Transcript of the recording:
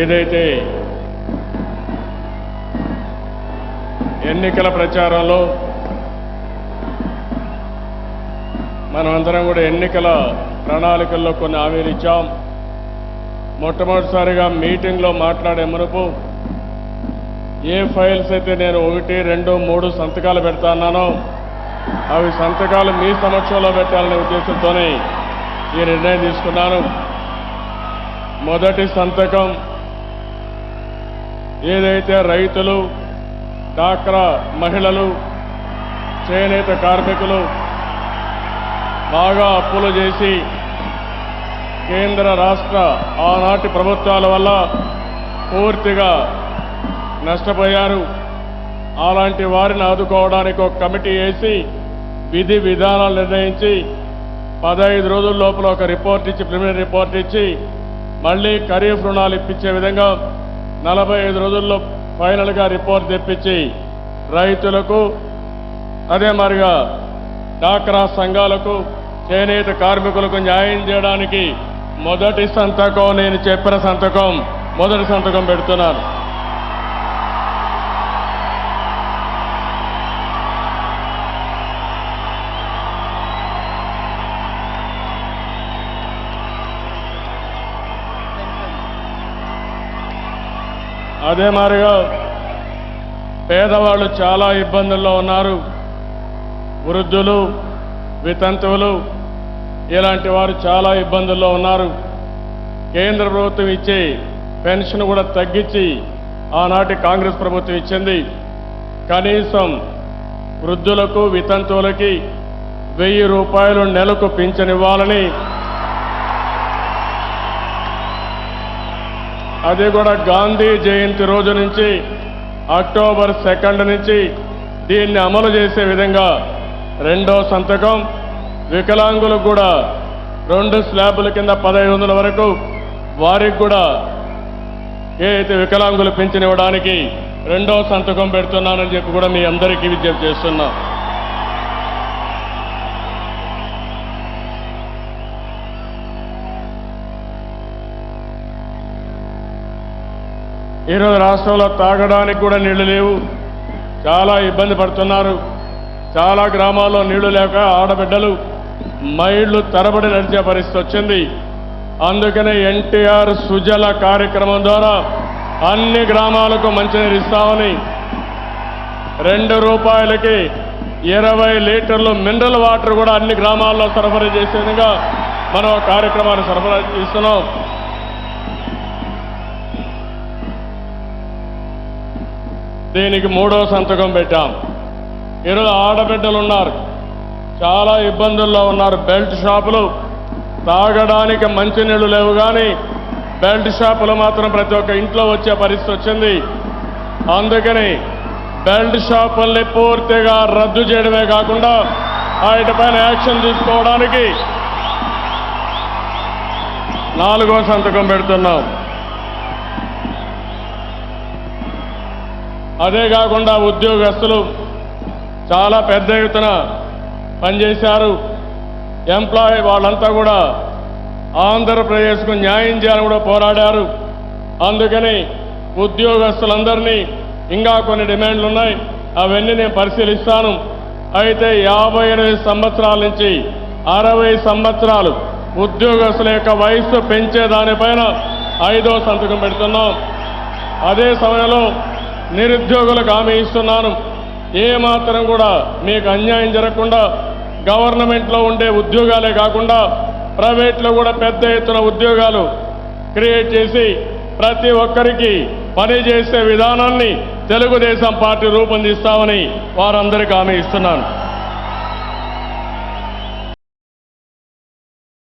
ఏదైతే ఎన్నికల ప్రచారంలో మనమందరం కూడా ఎన్నికల ప్రణాళికల్లో కొన్ని హామీలు ఇచ్చాం. మొట్టమొదటిసారిగా మీటింగ్లో మాట్లాడే మునుపు ఏ ఫైల్స్ అయితే నేను ఒకటి రెండు మూడు సంతకాలు పెడతాన్నానో అవి సంతకాలు మీ సమక్షంలో పెట్టాలనే ఉద్దేశంతోనే ఈ నిర్ణయం తీసుకున్నాను. మొదటి సంతకం ఏదైతే రైతులు డాక్రా మహిళలు చేనేత కార్మికులు బాగా అప్పులు చేసి కేంద్ర రాష్ట్ర ఆనాటి ప్రభుత్వాల వల్ల పూర్తిగా నష్టపోయారు. అలాంటి వారిని ఆదుకోవడానికి ఒక కమిటీ వేసి విధి విధానాలు నిర్ణయించి పదహైదు రోజుల లోపల ఒక రిపోర్ట్ ఇచ్చి ప్రిలిమినరీ రిపోర్ట్ ఇచ్చి మళ్ళీ ఖరీఫ్ రుణాలు ఇప్పించే విధంగా నలభై ఐదు రోజుల్లో ఫైనల్గా రిపోర్ట్ తెప్పించి రైతులకు అదే మరిగా డాక్రా సంఘాలకు చేనేత కార్మికులకు న్యాయం చేయడానికి మొదటి సంతకం నేను చెప్పిన సంతకం మొదటి సంతకం పెడుతున్నాను. అదే మారిగా పేదవాళ్ళు చాలా ఇబ్బందుల్లో ఉన్నారు. వృద్ధులు వితంతువులు ఇలాంటి వారు చాలా ఇబ్బందుల్లో ఉన్నారు. కేంద్ర ప్రభుత్వం ఇచ్చే పెన్షన్ కూడా తగ్గించి ఆనాటి కాంగ్రెస్ ప్రభుత్వం ఇచ్చింది. కనీసం వృద్ధులకు వితంతువులకి వెయ్యి రూపాయలు నెలకు పింఛనివ్వాలని అది కూడా గాంధీ జయంతి రోజు నుంచి అక్టోబర్ సెకండ్ నుంచి దీన్ని అమలు చేసే విధంగా రెండో సంతకం వికలాంగులకు కూడా రెండు స్లాబుల కింద పదహైదు వందల వరకు వారికి కూడా ఏ అయితే వికలాంగులు పెంచినివ్వడానికి రెండో సంతకం పెడుతున్నానని చెప్పి కూడా మీ అందరికీ విజ్ఞప్తి చేస్తున్నా. ఈరోజు రాష్ట్రంలో తాగడానికి కూడా నీళ్ళు లేవు. చాలా ఇబ్బంది పడుతున్నారు. చాలా గ్రామాల్లో నీళ్ళు లేక ఆడబిడ్డలు మైళ్ళు తరబడి నడిచే పరిస్థితి వచ్చింది. అందుకనే ఎన్టీఆర్ సుజల కార్యక్రమం ద్వారా అన్ని గ్రామాలకు మంచినీరు ఇస్తామని రెండు రూపాయలకి ఇరవై లీటర్లు మినరల్ వాటర్ కూడా అన్ని గ్రామాల్లో సరఫరా చేసే మనం కార్యక్రమాన్ని సరఫరా చేస్తున్నాం. దీనికి మూడో సంతకం పెట్టాం. ఈరోజు ఆడబిడ్డలు ఉన్నారు. చాలా ఇబ్బందుల్లో ఉన్నారు. బెల్ట్ షాపులు తాగడానికి మంచినీళ్ళు లేవు కానీ బెల్ట్ షాపులు మాత్రం ప్రతి ఒక్క ఇంట్లో వచ్చే పరిస్థితి వచ్చింది. అందుకని బెల్ట్ షాపుల్ని పూర్తిగా రద్దు చేయడమే కాకుండా వాటిపైన యాక్షన్ తీసుకోవడానికి నాలుగో సంతకం పెడుతున్నాం. అదే కాకుండా ఉద్యోగస్తులు చాలా పెద్ద ఎత్తున పనిచేశారు. ఎంప్లాయీ వాళ్ళంతా కూడా ఆంధ్రప్రదేశ్కు న్యాయం చేయాలని కూడా పోరాడారు. అందుకని ఉద్యోగస్తులందరినీ ఇంకా కొన్ని డిమాండ్లు ఉన్నాయి అవన్నీ నేను పరిశీలిస్తాను. అయితే యాభై ఎనిమిది సంవత్సరాల నుంచి అరవై సంవత్సరాలు ఉద్యోగస్తుల యొక్క వయస్సు పెంచే దానిపైన ఐదో సంతకం పెడుతున్నాం. అదే సమయంలో నిరుద్యోగులకు హామీ ఇస్తున్నాను. ఏమాత్రం కూడా మీకు అన్యాయం జరగకుండా గవర్నమెంట్లో ఉండే ఉద్యోగాలే కాకుండా ప్రైవేట్లో కూడా పెద్ద ఎత్తున ఉద్యోగాలు క్రియేట్ చేసి ప్రతి ఒక్కరికి పని చేసే విధానాన్ని తెలుగుదేశం పార్టీ రూపొందిస్తామని వారందరికీ హామీ ఇస్తున్నాను.